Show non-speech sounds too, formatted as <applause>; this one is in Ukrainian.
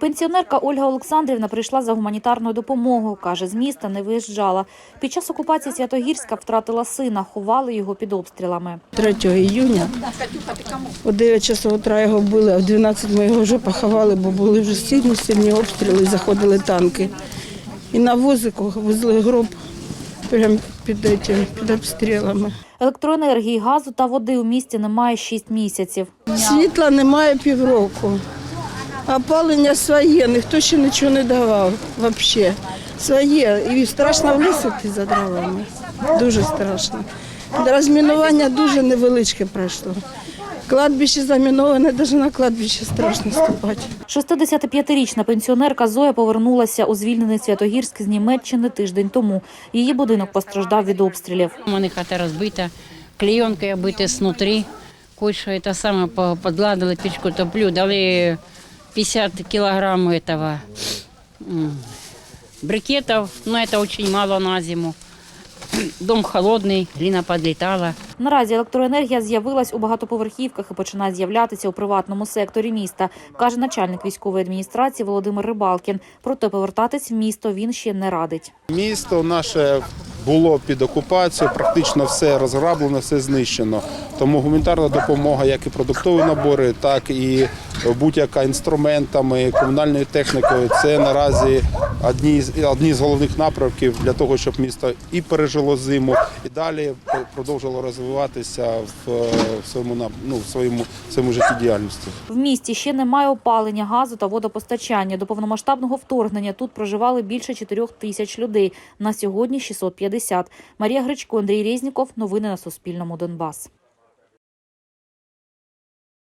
Пенсіонерка Ольга Олександрівна прийшла за гуманітарною допомогою. Каже, з міста не виїжджала. Під час окупації Святогірська втратила сина, ховали його під обстрілами. 3 июня о 9 часов утра його вбили, а в 12 ми його вже поховали, бо були вже сильні сильні обстріли, заходили танки. І на возику везли гроб прямо під, этим, під обстрілами. Електроенергії, газу та води у місті немає 6 місяців. Світла немає півроку. Опалення своє, ніхто ще нічого не давав взагалі. Своє. І страшно в ліс за дровами. Дуже страшно. Розмінування дуже невеличке пройшло. Кладбище заміноване, навіть на кладбище страшно ступати. 65-річна пенсіонерка Зоя повернулася у звільнений Святогірськ з Німеччини тиждень тому. Її будинок постраждав від обстрілів. У мене хата розбита, клейонкою оббита знутрі. Кое-що це саме подладили, печку топлю, дали 50 килограмм этого брикетов, но это очень мало на зиму. <clears throat> Дом холодний, глина подлітала. Наразі електроенергія з'явилась у багатоповерхівках і починає з'являтися у приватному секторі міста, каже начальник військової адміністрації Володимир Рибалкін. Проте повертатись в місто він ще не радить. Місто наше було під окупацією, практично все розграблено, все знищено. Тому гуманітарна допомога, як і продуктові набори, так і будь-яка інструментами, комунальною технікою. Це наразі одні з одні з головних напрямків для того, щоб місто і пережило зиму, і далі продовжило розвиватися в, своєму ну, в своєму в своєму життєдіяльності. В місті ще немає опалення, газу та водопостачання. До повномасштабного вторгнення тут проживали більше 4 тисяч людей. На сьогодні 650. Марія Гречко, Андрій Резніков. Новини на Суспільному. Донбас.